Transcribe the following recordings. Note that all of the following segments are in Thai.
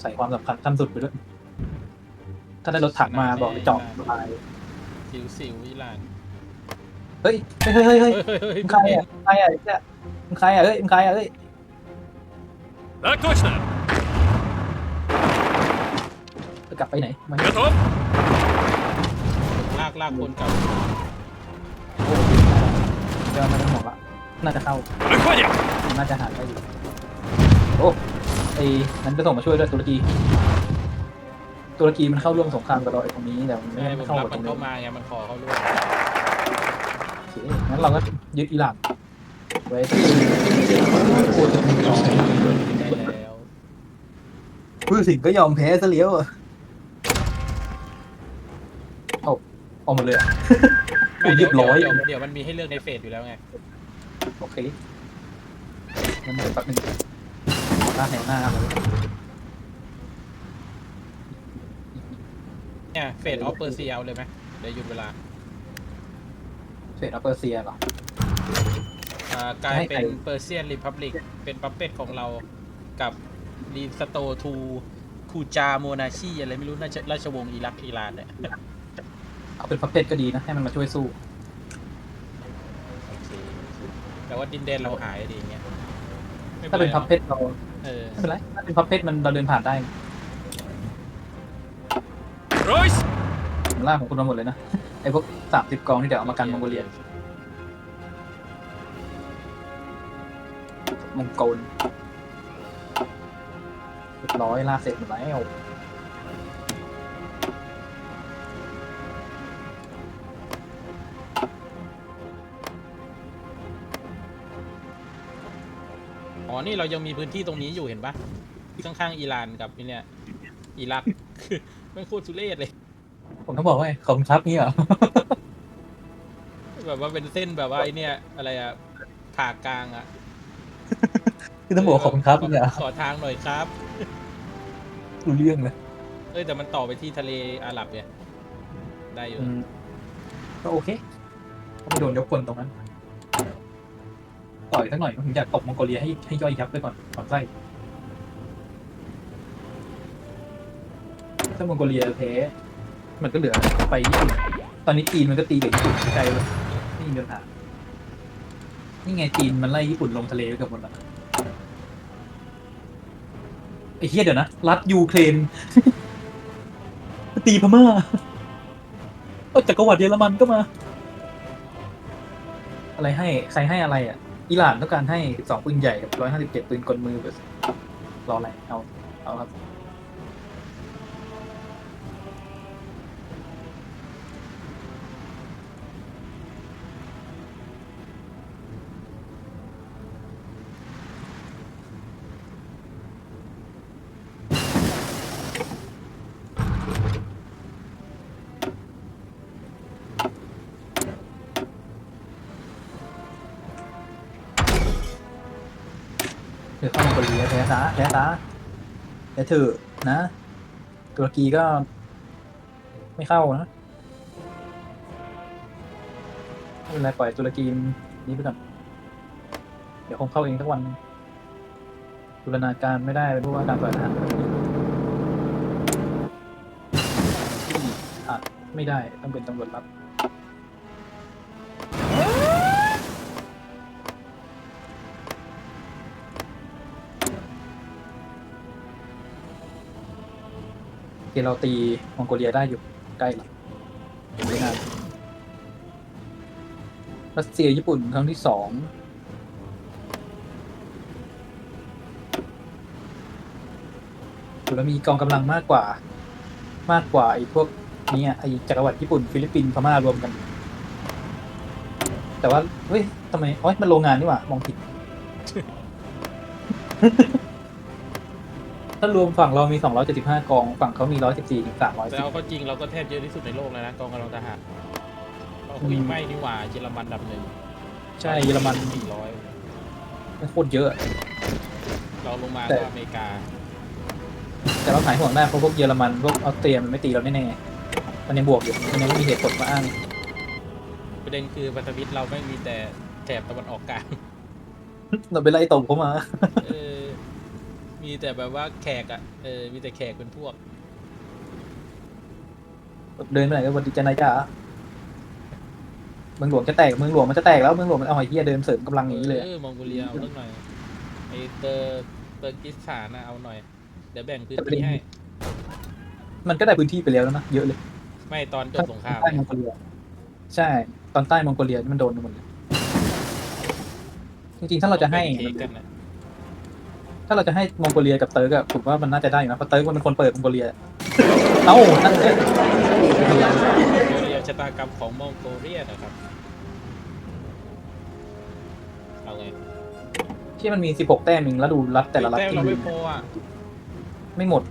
ใส่ความสำคัญขั้นสุดไปด้วย ถ้าได้รถถังมาบอกไปเจาะสบาย สิวสิวอิหร่าน เฮ้ยเฮ้ยเฮ้ยเฮ้ย เฮ้ยเฮ้ยเฮ้ย มึงใครอ่ะมึงใครอ่ะเนี่ยมึงใครอ่ะเฮ้ยมึงใครอ่ะเฮ้ย Так точно! จะกลับไปไหนมัน Готов? ลากลากคนกลับ โอ้เดี๋ยวไมาต้องห่วงละน่าจะเข้า Выходим! น่าจะหาได้อยู่โอ้ไ อ้นั้นจะส่งมาช่วยด้วยตุรกี ตุรกีมันเข้าร่วมสงครามกับเราไอ้ตรงนี้แต่มันไม่ใช่ได้ผมเข้ารับกับตมัรนงนี้เข้ามาไงมันขอเข้าร่วมโอเคงั้นเราก็ยึดอิหร่านไว้พูดถึงต่อได้แล้ว ผู้สิงก็ยอมแพ้ซะเลี้ยวอะเอาเอาหมดเลยอะไม่เรีเดี๋ยยวบร้อย เดี๋ยวเดี๋ยวมันมีให้เลือกในเฟสอยู่แล้วไง โอเคงั้นเดี๋ยวแป๊บนึง หน้าแหงหน้าเลยเนี่ยเฟสออฟเปอร์เซียเอาเลยไหมเดี๋ยวหยุดเวลาเฟดอัปเปอร์เซียเหรอ อ่ากลายให้เป็ใครนเปอร์เซียนริพับลิกเป็นปัปเป็ตของเรากับรีสโตทูคูจาโมนาชีอะไรไม่รู้น่าจะราชวงศ์อิรักอิหร่านเนี่ยเอาเป็นพับเพชก็ดีนะ ให้มันมาช่วยสู้โอเคแต่ว่าดินแดนเราหายดีอย่างเงี้ยไม่ถ้าเป็นไรพับเพชเรา ไม่เป็นไรถ้าเป็นพับเพชรมันเราเดินผ่านได้ร้อยล่าของคุณมาหมดเลยนะไอ้พวกสามสิบกองที่เดี๋ยวเอามากันมองโกเลียมองโกนร้อยล่าเสร็จหมดแล้ว นี่เรายังมีพื้นที่ตรงนี้อยู่เห็นปะข้างๆอิหร่านกับไอ้เนี่ยอิรักคือไม่งโคตรทุเรศเลย ผมต้องบอกว่าไงขอบคุณครับนี่เหรอ แบบว่าเป็นเส้นแบบว่าไอเนี่ย อะไรอะผ่ากลางอะคือต้องบอกว่าขอบคุณครับนี่เหรอขอทางหน่อยครับรู้เรื่องเลยเอ้ยแต่มันต่อไปที่ทะเลอาหรับเนี่ยได้อยู่อืมก็โอเคก็ไม่โดนยกคนตรงนั้น ต่อยสักหน่อยผมอยากตบมองโกเลียให้ให้ย่อยยับไปก่อนก่อนไส้ถ้ามองโกเลียแพ้มันก็เหลือไปญี่ปุ่นตอนนี้จีนมันก็ตีกับญี่ปุ่นไกลเลยไม่มีปัญหานี่ไงจีนมันไล่ญี่ปุ่นลงทะเลไปกับหมดแล้วไอ้เฮียเดี๋ยวนะ รัฐยูเครนตีพม่าเออจักรวรรดิเยอรมันก็มา อะไรให้ ใครให้อะไรอะ อิหร่านต้องการให้สองปืนใหญ่กับร้อยห้าสิบเจ็ดปืนกลมือแบบรออะไรเอา เอาครับ ข้ามองโกเลียแพ้ซะแพ้ซะแพ้เถอะนะ ตุรกีก็ ไม่เข้านะไม่เป็นไรปล่อยตุรกีนนี้ไปก่อน เดี๋ยวคงเข้าเองสักวันตุลนาการไม่ได้เป็นผู้ว่าการฝ่ายทหารที่อาจไม่ได้ต้องเป็นตำรวจรับ เคเราตีมองโกเลียได้อยู่ใกล้ละไม่นานรัสเซียญี่ปุ่นครั้งที่สองแล้วมีกองกำลังมากกว่า มากกว่าไอ้พวกนี้ไอ้จักรวรรดิญี่ปุ่นฟิลิปปินส์พม่ารวมกัน แต่ว่าเฮ้ยทำไมโอ้ยมันโรงงานนี่หว่ามองผิด ถ้ารวมฝั่งเรามี 275 กอง ฝั่งเขามี 114ถึงแต่เอา310เข้าจริงเราก็แทบเยอะที่สุดในโลกแล้วนะกองกำลังทหารเราอืคุยมไม่นี่หว่าเยอรมันอันดับหนึ่งใช่เยอรมัน สี่ร้อยโคตรเยอะ เราลงมาแต่ ก็อเมริกาแต่เราหายห่วงได้เพราะพวกเยอรมันพวกออสเตรียมันไม่ตีเราแน่ๆมันยังบวกอยู่มันยังไม่มีเหตุผลมาอ้างประเด็นคือพันธมิตรเราไม่มีแต่แถบตะวันออกกลาง เราไปไล่ตบเขามา เออ มีแต่แบบว่าแขกอะ เออ มีแต่แขกเป็นพวก เดินไปไหนก็วันดีจะนายจ้าเมืองหลวงจะแตกเมืองหลวงมันจะแตกแล้วเมืองหลวงมันเอาไอ้เหี้ยเดินเสริมกำลังอย่างนี้เลยเออมองโกเลียเอาเรื่องหน่อยไอเตอร์เตอร์กิสถานนะเอาหน่อย เดี๋ยวแบ่งพื้นที่ให้ มันก็ได้พื้นที่ไปแล้วนะเยอะเลยไม่ตอนจบสงครามใต้มเนี่อยงโกเลีย ใช่ ตอนใต้มองโกเลียนี่มันโดนหมดเลยจริงๆถ้าเราจะให้แบ่งเค้กกันนะ ถ้าเราจะให้มองโกเลียกับเติร์กอะผมว่ามันน่าจะได้อยู่นะเพราะเติร์กมันเป็นคนเปิดมองโกเลีย เอ้านั่นเลยมองโกเลียชะตากรรมของมองโกเลียนะครับ เอาไงที่มันมี 16 แต้มเองแล้วดูรัฐแต่ละรัฐแต้มที่เรามีไม่พออะไม่หมด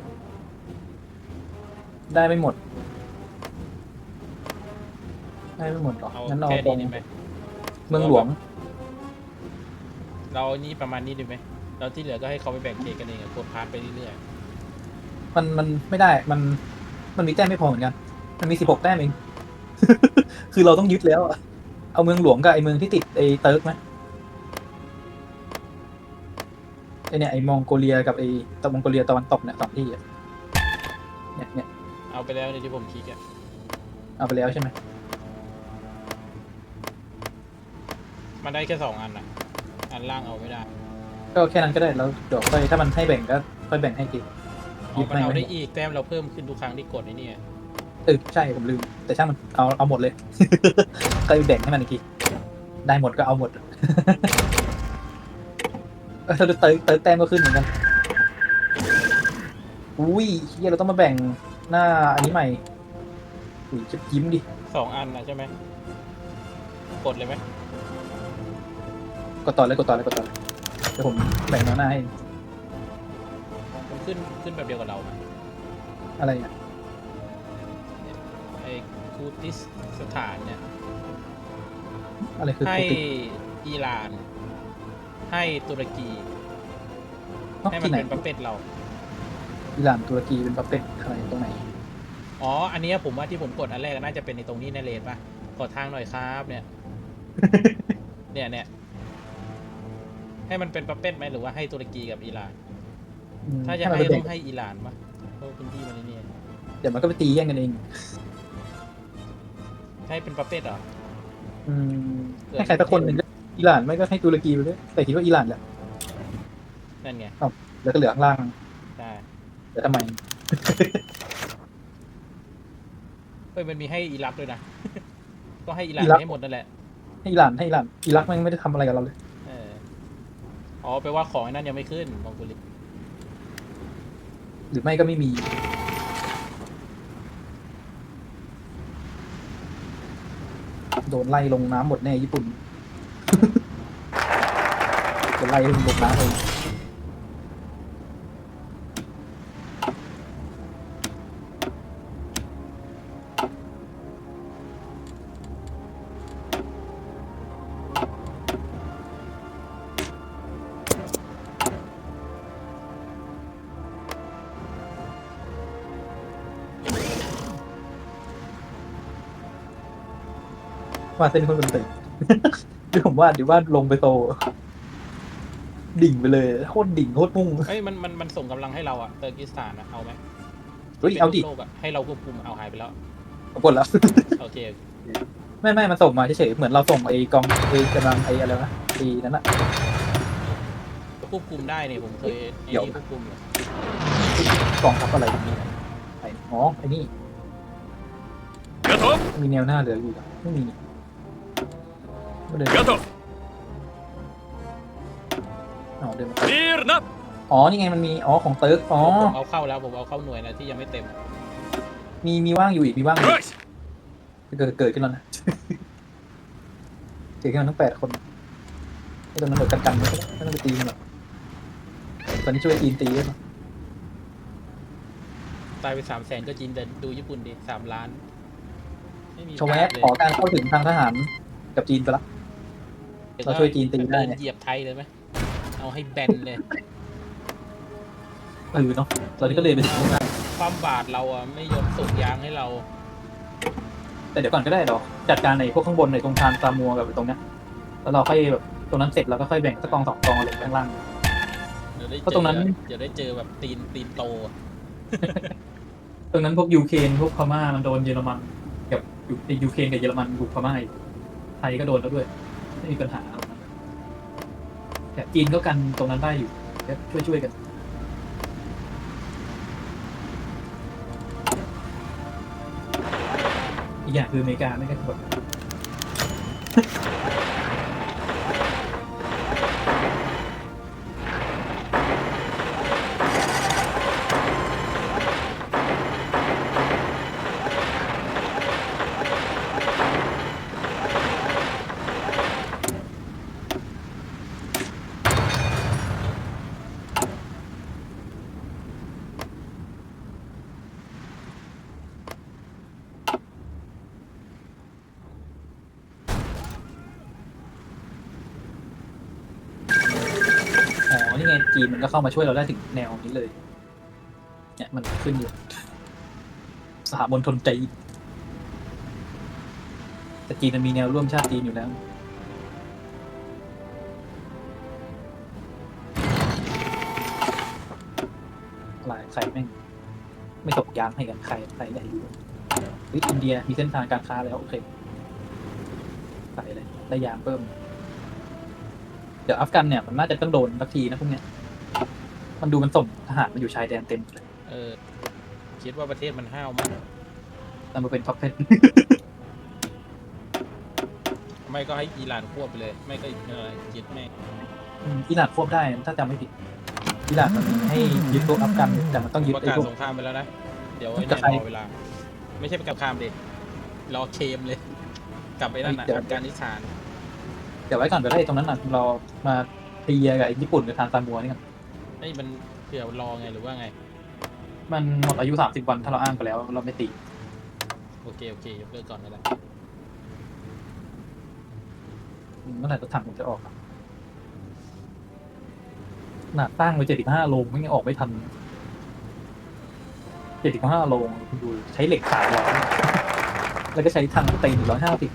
ได้ไม่หมด ได้ไม่หมดหรอเอางั้นเอาแค่ตรนี้งได้ไหมเมืองหลวง เรานี่ประมาณนี้ดีไหม แล้วที่เหลือก็ให้เขาไปแบ่งเค้กกันเองอะกดพาร์ทไปเรื่อยมันมันไม่ได้มัน มันมีแต้มไม่พอเหมือนกัน มันมี16แต้มเอง คือเราต้องยึดแล้วอะเอาเมืองหลวงกับไอ้เมืองที่ติดไอ้เติร์กไหมไอเนี่ยไอ้มองโกเลียกับไอ้ตะมองโกเลียตะวันตกเนี่ยสองที่อะเนี่ยเนี่ยๆ เอาไปแล้วในที่ผมคลิกอะเอาไปแล้วใช่ไหมมันได้แค่สองอันอะอันล่างเอาไม่ได้ ก็แค่นั้นก็ได้แล้วเดี๋ยวค่อยถ้ามันให้แบ่งก็ค่อยแบ่งให้กินอ๋อมันเอาได้อีกแต้มเราเพิ่มขึ้นทุกครั้งที่กดไอ้นี่เออใช่ผมลืม แต่ช่างมันเอาเอาหมดเลยก็แบ่งให้มันอีกทีได้หมดก็เอาหมดเออถ้าเติร์กเติร์กแต้มก็ขึ้นเหมือนกันอุ้ยเฮียเราต้องมาแบ่งหน้าอันนี้ใหม่อุ้ยจะยิ้มดิสองอันนะใช่ไหมกดเลยไหมกดต่อเลยกดต่อเลยกดต่อเลยเดี๋ยวผมแบ่งหน้าให้มันขึ้นขึ้นแบบเดียวกับเราไหมอะไรอะไอ้คูติสสถานเนี่ย อะไรคือให้โคติกอิหร่าน ให้ตุรกีเอ้าให้มัที่นไหนเป็นประเภทเรา อิหร่านตุรกีเป็นประเภทอะไรตรงไหนอ๋อ อันเนี้ยผมว่าที่ผมกดอันแรกน่าจะเป็นในตรงนี้ในเลนป่ะ ขอทางหน่อยครับเนี่ย เนี่ยเนี่ย ให้มันเป็นประเภทไหมหรือว่าให้ตุรกีกับอิหร่าน อืมถ้าจะมันให้ไปแบ่ต้องให้อิหร่านป่ะเพราะพื้นที่มันไอ้นี่เดี๋ยวมันก็ไปตีแย่งกันเองให้เป็นประเภทเหรอ อืมเออให้ใครสักคนหนึ่งก็อิหร่านไม่ก็ให้ตุรกีไปด้วยแต่คิดว่าอิหร่านแหละนั่นไงแล้วก็เหลือข้างล่างใช่แต่ทำไมเฮ้ยมันมีให้อิรักด้วยนะ ก็ให้อิหร่านอิรักให้หมดนั่นแหละ ให้อิหร่านให้อิหร่านอิรักแม่งไม่ได้ทำอะไรกับเราเลยเอ๋อแปลว่าของไอ้นั่นยังไม่ขึ้นมองกเลียหรือไม่ก็ไม่มี โดนไล่ลงน้ำหมดแน่ญี่ปุ่น จะไล่ลงน้ำเลย ว่าเส้นคนเป็นตึกเดี๋ยวผมว่าเดี๋ยวว่าลงไปโต ดิ่งไปเลยโคตรดิ่งโคตรมุ่งเฮ้ยมันมันมันส่งกำลังให้เราอะเตอร์กิสถานอะเอาไหมเฮ้ยเอาดิป็นโลกอะให้เราควบคุมเอาหายไปแล้วปรากฏแล้ว โอเค ไม่ไม่มันส่งมาเฉยๆเหมือนเราส่งไอ้กองไอ้กำลังไอ้อะไรนะไอ้นั่นอะควบคุมได้เนี่ยผมเคยไอ้เดี๋ยวนี่ควบคุมอยู่กองทัพอะไรอย่างนี้ไอ้อ๋อไอ้นี่ガトมีแนวหน้าเหลืออยู่เหรอไม่มีไม่ เดิน готов อ๋เดินมา мирно อ๋อ นี่ไงมันมี อ๋อ ของตึ๊กอ๋อเอาเข้าแล้วผมเอาเข้าหน่วยนะที่ยังไม่เต็มมี มีว่างอยู่อีก มีว่างอยู่เกิด เกิดขึ้นแล้วนะ เกิดขึ้นมาทั้งแปดคนไม่ต้องมาโดดกันกันไม่ต้องไปตีมันหรอกตอนนี้ช่วยจีนตีได้ไหมตายไปสามแสนก็จีนเด่นดูญี่ปุ่นดิสามล้านชม่มีชขอการเข้าถึงทางทหารกับจีนไปแล้ว เราช่วยจีนตีได้เดินเนี่ยเหยียบไทยเลยไหมเอาให้แบนเลยเออเนาะตอนนี้ก็เลยเป็นทางทหารความบาดเราอะไม่ยอมส่งยางให้เรา แต่เดี๋ยวก่อนก็ได้ดอกจัดการในพวกข้างบนในตรงทานซามัวกับตรงเนี้ยแล้วเราค่อยแบบตรงนั้นเสร็จเราก็ค่อยแบ่งสักกองสองกองลงไปข้างล่างเดี๋ยวได้เพราะตรงนั้นเดี๋ยวได้เจอแบบตีนตีนโต ตรงนั้นพวกยูเครนพวกพม่ามันโดนเยอรมันกับยูเครนกับเยอรมันบุกพม่าอีกไทยก็โดนแล้วด้วย ไม่มีปัญหาหรอกนะแต่จีนก็กันตรงนั้นได้อยู่ช่วยช่วยๆกัน อีกอย่างคืออเมริกาไม่ใช่กด นี่ไงจีนมันก็เข้ามาช่วยเราได้ถึงแนวนี้เลย เนี่ยมันขึ้นอยู่ สหมณฑลจีนแต่จีนมันมีแนวร่วมชาติจีนอยู่แล้วอะไรใครแม่งไม่ตกยางให้กันใครใครได้อยู่เฮ้ยอินเดียมีเส้นทางการค้าแล้ว โอเคใส่เลยได้ยางเพิ่ม เดี๋ยวอัฟกันเนี่ยมันน่าจะต้องโดนสักทีนะพวกเนี้ย มันดูมันส่งทหารมาอยู่ชายแดนเต็มเลยเออ คิดว่าประเทศมันห้าวมากแต่มาเป็นพับเพน ไม่ก็ให้อิหร่านควบไปเลย ไม่ก็อะไรยึดแม่งอิหร่านควบได้ถ้าจำไม่ผิดอิหร่านมันให้ยึดพวกอัฟกัน แต่มันต้องยึดประไอ้กาศพวก สงครามไปแล้วนะ เดี๋ยวไอ้กับเนี่ยใครรอเวลา ไม่ใช่ประกาศสงครามดิรอเคมเลย กลับไปนั่นน่ะเดี๋ยว อัฟกานิสถานเดี๋ยวไว้ก่อนเดี๋ยวไอ้ตรงนั้นน่ะเรามาเทียกับไอ้ญี่ปุ่นกับทานซามัวนี่กันไอ้ยมันเผื่อรอไงหรือว่าไง มันหมดอายุสามสิบวันถ้าเราอ้างไปแล้วเราไม่ตีโอเคโอเคยกเลิกก่อนนั่นแหละเมื่อไหร่รถถังผมจะออกอะขนาดตั้งไปเจ็ดสิบห้าโลไม่ยังออกไม่ทันเจ็ดสิบห้าโลคุณดูใช้เหล็กสามร้อยแล้วก็ใช้ทางเต็นร้อยห้าสิบ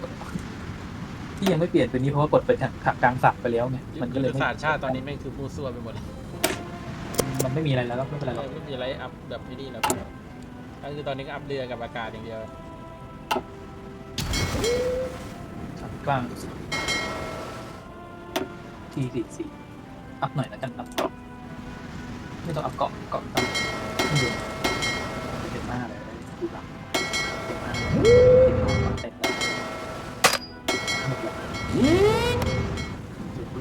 ที่ยังไม่เปลี่ยนตัวนี้เพราะว่ากดไปทางขากลางสับไปแล้วไงมันก็เลยยุทธไม่ศาสตร์ชาติตอนนี้แม่งคือมูซั่วไปหมดเลยมันไม่มีอะไรแล้วไม่เป็นไรหรอกไม่มีอะไรอัพแบบไอ้นี่หรอกก็คือตอนนี้ก็อัพเรือกับอากาศอย่างเดียวสับกลางทีสี่สี่อัพหน่อยแล้วกันอัพเกาะไม่ต้องอัพเกาะเกาะตั้งขึ้นบนเป็นหน้าเลยดูหลังเป็นหน้าเป็น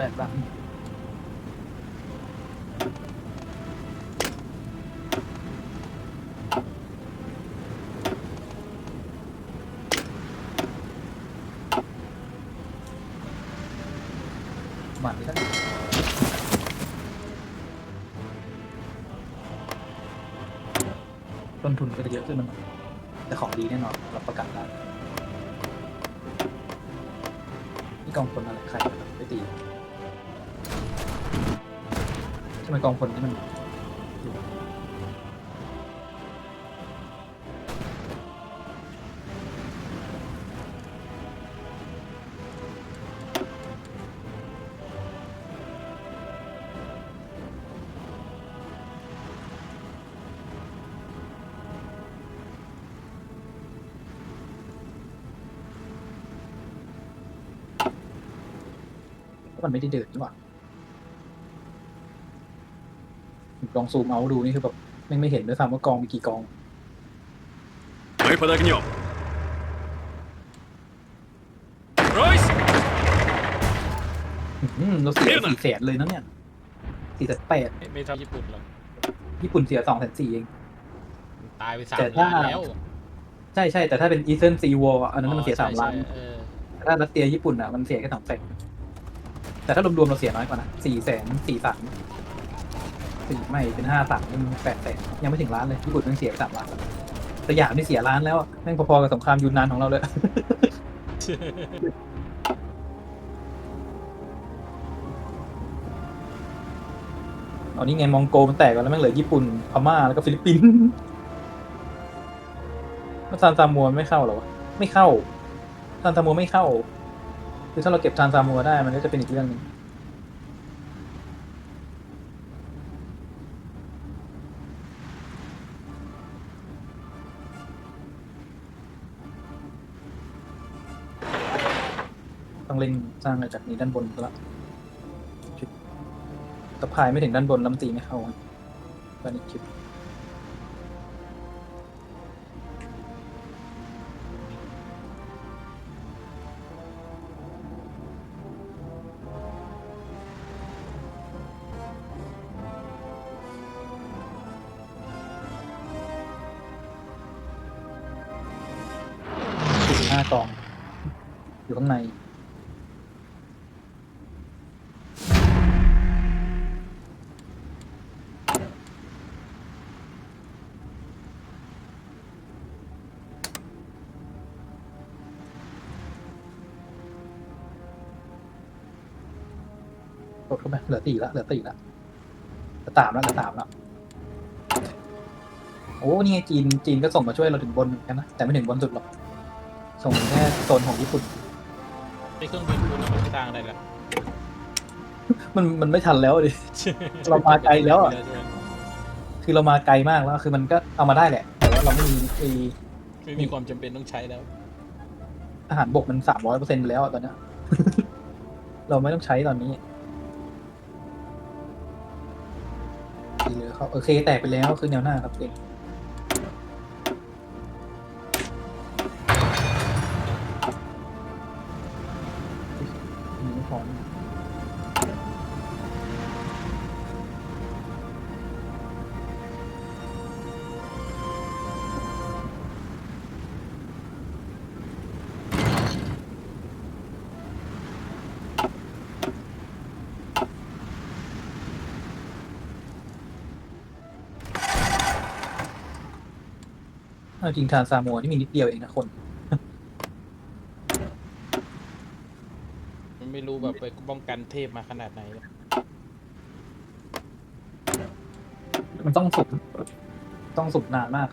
แรกบ้างประมาณนี้แล้ต้นทุนก็จะเยอะขึ้นน่อยแต่ของดีแน่นอนรับประกันได้ นี่กองพลอะไรใครไปตี ทำไมกองพลนี่มันมันไม่ได้เดินนี่หว่า ลองซูมเอาดูนี่คือแบบไม่งไม่เห็นด้วยซ้ำว่ากองมีกี่กอง Мы под огнем. Ройс! อืมเราเสีย เรียกหน่อย สี่แสนเลยนะเนี่ยสี่แสนแปด ไม่ไม่เท่าญี่ปุ่นหรอก ญี่ปุ่นเสียสองแสนสี่เอง ตายไปสาม แต่ถ้า ล้านแล้ว ใช่ใช่แต่ถ้าเป็นอีเซนซีวออันนั้นมันเสีย อ๋อ สาม ใช่ ล้าน ใช่เออ แต่ถ้ารัสเซียญี่ปุ่นอ่ะมันเสียแค่สองแสนแต่ถ้ารวมๆเราเสียน้อยกว่านะสี่แสนสี่สาม สี่ไม่เป็นห้าสามเป็นแปดแสนยังไม่ถึงล้านเลยญี่ปุ่นมันเสียไปสามล้านสยามนี่เสียล้านแล้วแม่งพอๆกับสงครามยูนนานของเราเลยอ๋อนี่ไงมองโกมันแตกแล้วแม่งเหลือญี่ปุ่นพม่าแล้วก็ฟิลิปปินส์ซานซามัวไม่เข้าหรอวะไม่เข้าซานซามัวไม่เข้าคือถ้าเราเก็บซานซามัวได้มันก็จะเป็นอีกเรื่องหนึง ต้องเร่งสร้างจากนี้ด้านบนก็ละชุดสะพายไม่ถึงด้านบนลำตีไม่เข้าตอนนี้คิด เข้าไปเหลือตีละเหลือตีละเหลือสามละเหลือสามละโอ้นี่ไงจีนจีนก็ส่งมาช่วยเราถึงบนเหมือนกันนะแต่ไม่ถึงบนสุดหรอกส่งแค่โซนของญี่ปุ่น ไอ้เครื่องบินคุณเอาไปสร้างได้แล้วมันมันไม่ทันแล้วดิ เรามาไกลแล้วอะใช่ไหมคือเรามาไกลมากแล้วคือมันก็เอามาได้แหละ แต่ว่าเราไม่มีไอ้ไม่มีความจำเป็นต้องใช้แล้วอาหารบกมันสามร้อยเปอร์เซ็นต์ไปแล้วอะตอนเนี้ย เราไม่ต้องใช้ตอนนี้ โอเค แตกไปแล้วคือแนวหน้าครับเด็ก จริงทานซามัวนี่มีนิดเดียวเองนะคน มันไม่รู้แบบไปป้องกันเทพมาขนาดไหนเลยมันต้องสุกต้องสุกนานมาก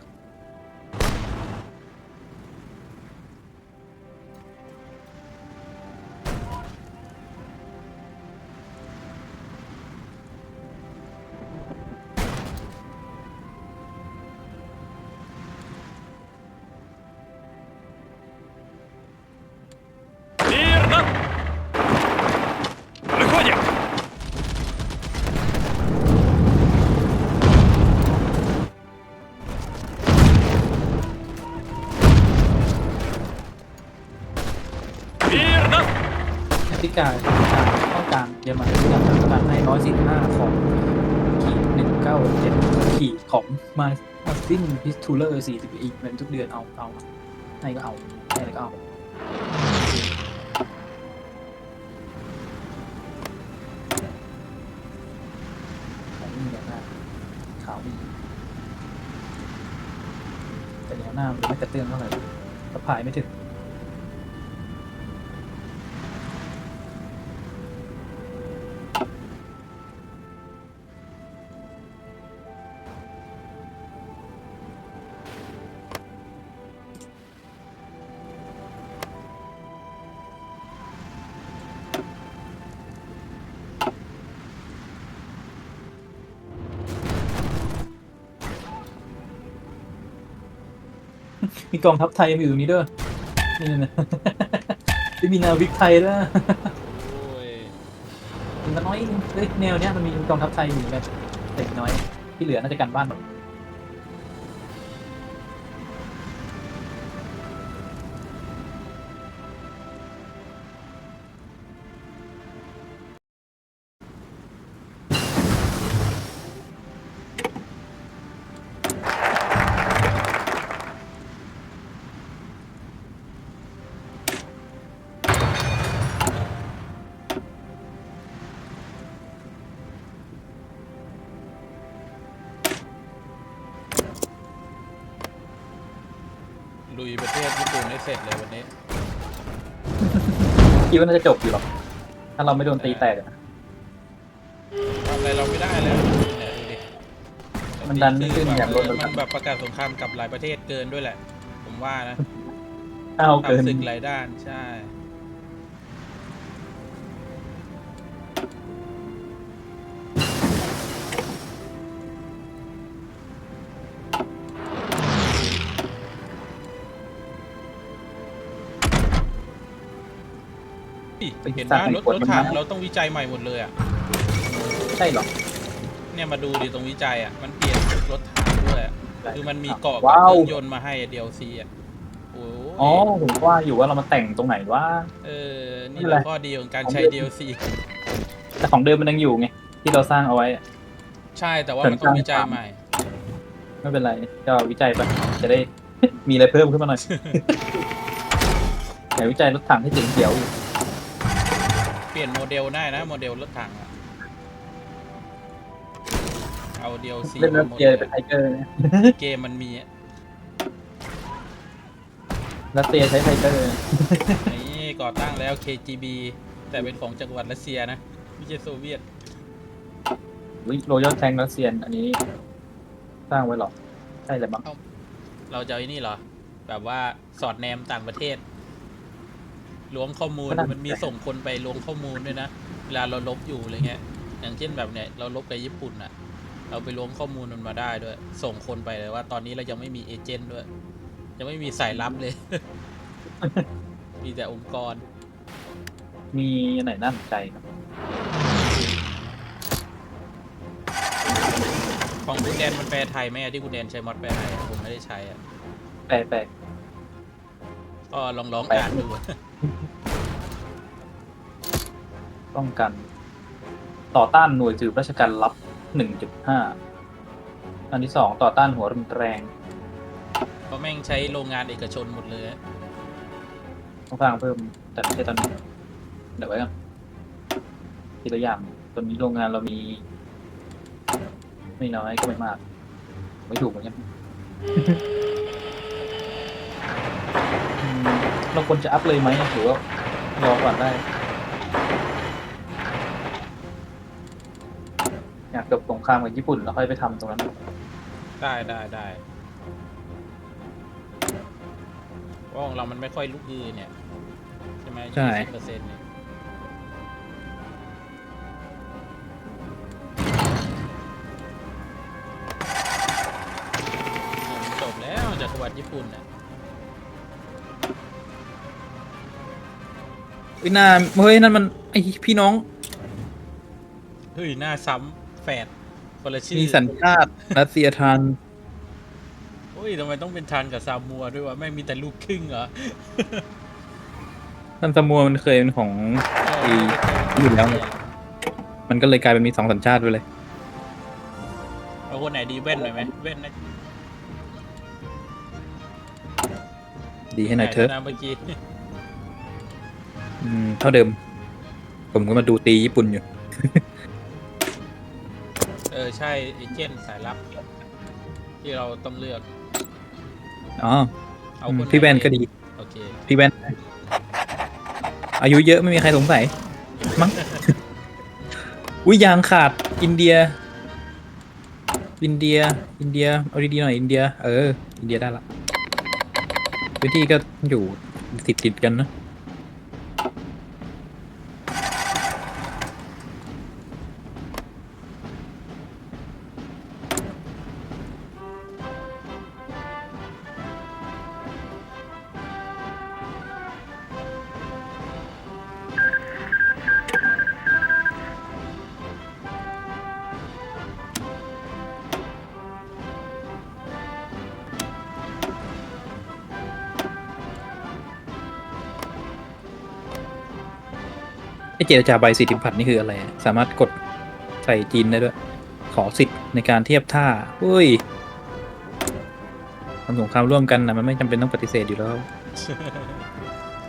อสี่สิบอีกเป็นทุกเดือนเอาเอาให้ก็เอาให้อะไรก็เอาของนี่แนวหน้าขาวดีแต่แนวหน้ามันไม่กระเตื้องเท่าไหร่สะพายไม่ถึง กองทัพไทยมาอยู่ตรงนี้ด้วยนี่นะ จะมีนาวิกไทยด้วยโอ้ยมันก็น้อยนึงเฮ้ยแนวเนี้ยมันมีกองทัพไทยอยู่แบบเด็กน้อยที่เหลือน่าจะกันบ้านหมด ว่าน่าจะจบอยู่หรอก ถ้าเราไม่โดนตีแตกอะทำอะไรเราไม่ได้แล้วเนี่ยดูดิมันดันไม่ขึ้นอย่างรวดเร็วมันแบบประกาศสงครามกับหลายประเทศเกินด้วยแหละ ผมว่านะอ้าวเกิน ทำศึกหลายด้านใช่ ไปเห็นสร้าว่างรถกฎรถมันถังมาเราต้องวิจัยใหม่หมดเลยอะ ใช่เหรอ เนี่ยมาดูดิตรงวิจัยอะ มันเปลี่ยนรถถังด้วยอะคือมันมีเกาะกับว้าเควรื่องยนต์มาให้ DLC อะ โอ้อ๋อยผมว่าอยู่ว่าเรามาแต่งตรงไหนว่า เออไม่นี่เป็นแหไรละข้อดีของการใช้ของเดิม DLC แต่ของเดิมมันยังอยู่ไง ที่เราสร้างเอาไว้อะใช่แต่ว่ามันต้องวิจัยใหม่ ไม่เป็นไรก็วิจัยไปจะได้ มีอะไรเพิ่มขึ้นมาหน่อยแต่วิจัยรถถังให้ถึงเขียวอยู่เป ลี่ยนโมเดลได้นะ โมเดลรถถังอะเอา DLC เล่นรัสมาหมดเซียเลเป็นยไทเกอร์นะเกมมันมีอะรัสเซียใช้ไทเกอร์นี่ก่อตั้งแล้ว KGB แต่เป็นของจักรวรรดิรัสเซียนะไม่ใช่โซเวียตวิโรยัลแทงรัสเซียนอันนี้ สร้างไว้หรอใช่เลยมั้งเราจะเอาไอ้นี่เหรอ แบบว่าสอดแนมต่างประเทศ ล้วงข้อมูลมันมีส่งคนไปล้วงข้อมูลด้วยนะเวลาเราลบอยู่อะไรเงี้ย อย่างเช่นแบบเนี้ยเราลบกับญี่ปุ่นอะเราไปล้วงข้อมูลมันมาได้ด้วย ส่งคนไปเลยว่าตอนนี้เรายังไม่มีเอเจนต์ด้วย ยังไม่มีสายลับเลย มีแต่องค์กร มีอันไหนน่าสนใจครับของคุณแดนมันแปลไทยไหมอะที่คุณแดนใช้มอดแปลไทยอะผมไม่ได้ใช้อะแปลแปล ก็ลองลองแปลอ่านดูป้องกัน ต่อต้านหน่วยสืบราชการลับ 1.5 อันที่สองต่อต้านหัวรุนแรงเพราะแม่งใช้โรงงานเอกชนหมดเลยอะต้องสร้างเพิ่ม แต่ไม่ใช่ตอนนี้ เดี๋ยวไว้ก่อนทีละอย่างตอนนี้โรงงานเรามี ไม่น้อยก็ไม่มาก ไม่ถูกเหมือนกัน อืม เราควรจะอัพเลยไหมหรือว่ารอก่อนได้ อยากจบสงครามกับญี่ปุ่นแล้วค่อยไปทำตรงนั้น ได้ได้ได้เพราะของเรามันไม่ค่อยลุกยือเนี่ย ใช่ไหมใช่ ยี่สิบเปอร์เซ็นต์เนี่ยมันจบแล้วจักรวรรดิญี่ปุ่นน่ะ เฮ้ยนาเฮ้ยนั่นมันไอพี่น้องเฮ้ยหน้าซ้ำแฝดคนละชื่อมีสัญชาติรัสเซียทานโอ้ยทำไมต้องเป็นทันกับซามัวด้วยวะแม่งมีแต่ลูกครึ่งเหรอท่านสมัวมันเคยเป็นของอีอยู่แล้วมันก็เลยกลายเป็นมีสองสัญชาติไปเลยเอาคนไหนดีเว้นหน่อยไหมเว้นนะดีให้หน่อยเถอะไหนะเมื่อกี้ อืมเท่าเดิม ผมก็มาดูตีญี่ปุ่นอยู่ เออ ใช่เอเจนต์สายลับ ที่เราต้องเลือก อ๋อเอาอืมคนไหพี่แวนก็ดี โอเค พี่แวนอายุเยอะไม่มีใครสงสัย มั้ง อุ้ยยางขาด อินเดีย อินเดีย อินเดีย เอาดีๆหน่อยอินเดีย เออ อินเดียได้ละพื้นที่ก็อยู่ติดติดๆกันนะ จรจาใบสิทธิพันธ์นี่คืออะไร สามารถกดใส่จีนได้ด้วย ขอสิทธิ์ในการเทียบท่าเฮ้ยทำสงครามร่วมกันนะมันไม่จำเป็นต้องปฏิเสธอยู่แล้ว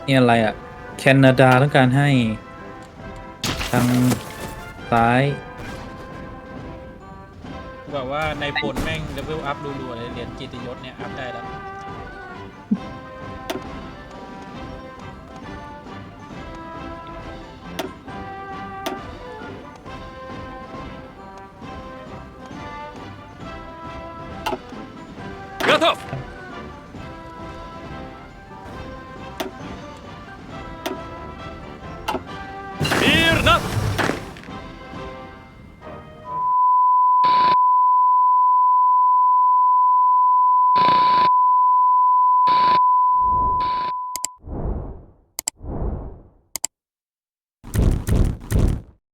นี่อะไรอะ่ะ แคนาดาต้องการให้ ทางซ้ายแบบว่าในพลแม่งเลเวลอัพรัวๆเลยเหรียญกิตยศเนี่ย อัพได้แล้ว Готов!